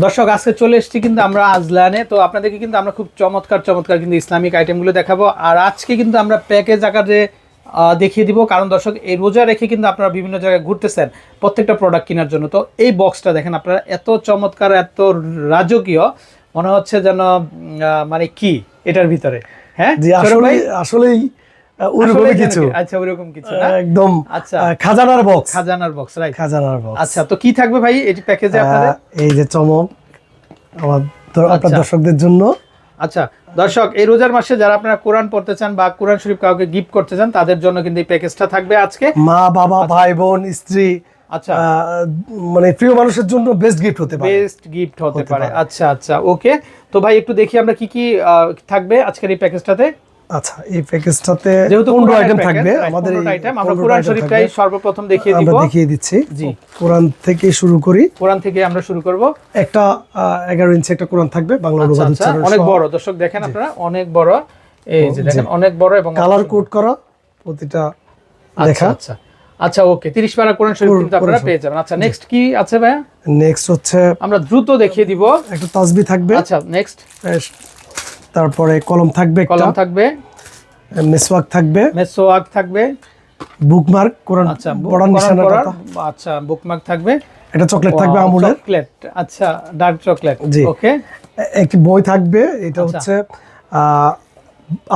দর্শক আজকে চলে এসেছি কিন্তু আমরা আজলানে। তো আপনাদেরকে কিন্তু আমরা খুব চমৎকার চমৎকার কিন্তু ইসলামিক আইটেমগুলো দেখাবো। আর আজকে কিন্তু আমরা প্যাকেজ আকারে দেখিয়ে দিব। কারণ দর্শক এই রোজা রেখে কিন্তু আপনারা বিভিন্ন জায়গায় ঘুরতেছেন প্রত্যেকটা প্রোডাক্ট কেনার জন্য। তো এই বক্সটা দেখেন আপনারা এত চমৎকার এত রাজকীয়। মনে হচ্ছে যেন মানে কি এটার ভিতরে? হ্যাঁ? আসলে আসলেই ওরকমই কিছু। আচ্ছা ওরকম কিছু না? একদম আচ্ছা। খাজানার বক্স খাজানার বক্স রাইট খাজানার বক্স আচ্ছা তো কি থাকবে ভাই এটি প্যাকেজে আপনাদের? এই যে চমক আমার দ- আপনার আচ্ছা। দর্শকদের জন্য। আচ্ছা দর্শক এই রোজার মাসে যারা আপনারা কোরআন পড়তে চান বা কোরআন শরীফ কাউকে গিফট করতে চান তাদের জন্য কিন্তু এই প্যাকেজটা থাকবে আজকে। মা বাবা ভাই বোন স্ত্রী আচ্ছা। মানে প্রিয় মানুষের জন্য বেস্ট গিফট হতে পারে। বেস্ট গিফট হতে পারে। আচ্ছা আচ্ছা ওকে তো ভাই একটু দেখি আমরা কি কি থাকবে আজকের এই প্যাকেজটাতে আচ্ছা এই প্যাকেজটাতে যেহেতু পনেরো কোরআনের আইটেম থাকবে আমাদের 15টা আমরা কোরআন শরীফটাই সর্বপ্রথম দেখিয়ে দিব। আমরা দেখিয়ে দিচ্ছি। জি। কোরআন থেকে শুরু করি। কোরআন থেকে আমরা শুরু করব। একটা আহ, এগারো ইঞ্চি একটা কোরআন থাকবে বাংলা আচ্ছা অনুবাদ আচ্ছা উচ্চারণ অনেক বড়। দর্শক দেখেন আপনারা অনেক বড়। এই যে দেখেন অনেক বড় এবং কালার কোড করা প্রতিটা আচ্ছা দেখা আচ্ছা। আচ্ছা ওকে 30 পারা কোরআন শরীফ কিন্তু আপনারা পেয়ে যাবেন। আচ্ছা নেক্সট কি আছে ভাইয়া? নেক্সট হচ্ছে আমরা দ্রুত দেখিয়ে দিব। একটা তাসবি থাকবে। আচ্ছা নেক্সট তারপরে কলম থাকবে কলম থাকবে। মেসওয়াক থাকবে। মেসোয়াক থাকবে। বুকমার্ক কোরআন আচ্ছা পড়ার নিশানা আচ্ছা বুকমার্ক থাকবে। একটা চকলেট থাকবে আমুলের। চকলেট। আচ্ছা ডার্ক চকলেট। জি। ওকে। একটি বই থাকবে এটা আচ্ছা। হচ্ছে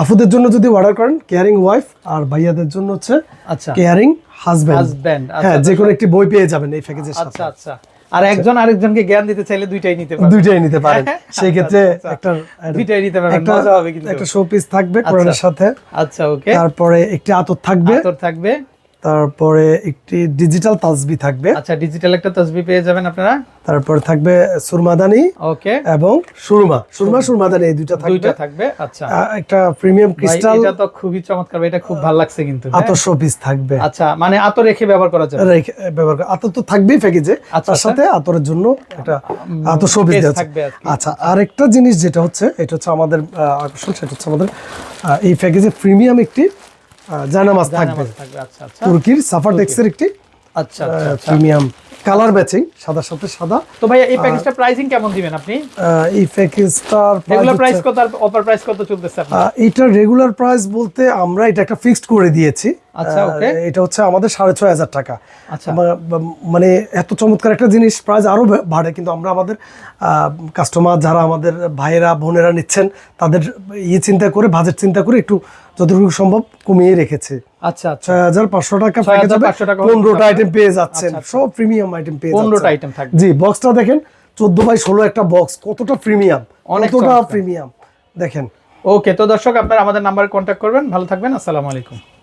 আফুদের জন্য যদি অর্ডার করেন কেয়ারিং ওয়াইফ আর ভাইয়াদের জন্য হচ্ছে আচ্ছা। কেয়ারিং হাজবেন্ড হাজবেন্ড হ্যাঁ যে কোনো একটি বই পেয়ে যাবেন এই প্যাকেজের সাথে। আচ্ছা আচ্ছা। আর একজন আরেকজনকে জ্ঞান দিতে চাইলে দুইটাই নিতে পারে দুইটাই নিতে পারে আচ্ছা, সেই ক্ষেত্রে আচ্ছা, একটা দুইটাই নিতে পারে একটা মজা হবে কিন্তু। একটা শোপিস থাকবে কোরআনের সাথে। আচ্ছা ওকে। তারপরে একটি আতর থাকবে। আতর থাকবে। তারপরে একটি ডিজিটাল তাসবি থাকবে। আচ্ছা ডিজিটাল একটা তসবি পেয়ে যাবেন আপনারা। তারপর থাকবে সুরমাদানি ওকে। এবং সুরমা। সুরমা সুরমাদানি এই দুইটা থাকবে দুইটা থাকবে। আচ্ছা। একটা প্রিমিয়াম ক্রিস্টাল এটা তো খুবই চমৎকার এটা খুব ভালো লাগছে কিন্তু হ্যাঁ? আতর শো পিস থাকবে। আচ্ছা মানে আতর রেখে ব্যবহার করা যাবে। রেখে- ব্যবহার করে- আতর তো থাকবেই প্যাকেজে আচ্ছা, তার সাথে আতরের জন্য একটা আতর শো পিস case দেওয়া থাকবে আর। আচ্ছা আরেকটা জিনিস যেটা হচ্ছে এটা হচ্ছে আমাদের আকর্ষণ সেটা হচ্ছে আমাদের এই প্যাকেজে প্রিমিয়াম একটি আহ, জায়নামাজ থাকবে। আচ্ছা আচ্ছা। তুর্কির সাফার টেক্সের একটি আচ্ছা আচ্ছা আচ্ছা। প্রিমিয়াম কালার ম্যাচিং সাদার সাথে সাদা। তো ভাইয়া এই প্যাকেজটা প্রাইসিং কেমন দিবেন আপনি? এই প্যাকেজটার রেগুলার প্রাইস কত আর অফার প্রাইস কত চলতেছে আপনার? এইটার রেগুলার প্রাইস বলতে আমরা এটা একটা ফিক্সড করে দিয়েছি। আচ্ছা, okay. এটা হচ্ছে আমাদের সাড়ে ছয় হাজার টাকা। আচ্ছা। মানে এত চমৎকার একটা জিনিস প্রাইস আরও বাড়ে। কিন্তু আমরা আমাদের কাস্টমার যারা আমাদের ভাইয়েরা বোনেরা নিচ্ছেন তাদের ইয়ে চিন্তা করে বাজেট চিন্তা করে একটু যতটুকু সম্ভব কমিয়ে রেখেছে। আচ্ছা আচ্ছা। হাজার পাঁচশো টাকা 6,500 টাকা। আইটেম পেয়ে যাচ্ছেন। সব প্রিমিয়াম আইটেম পেয়ে। আইটেম থাকবে। জি বক্সটা দেখেন চোদ্দ বাই ষোলো একটা বক্স কতটা প্রিমিয়াম কতটা প্রিমিয়াম দেখেন। ওকে তো দর্শক আপনারা আমাদের নাম্বারে কন্ট্যাক্ট করবেন। ভালো থাকবেন আসসালামু আলাইকুম।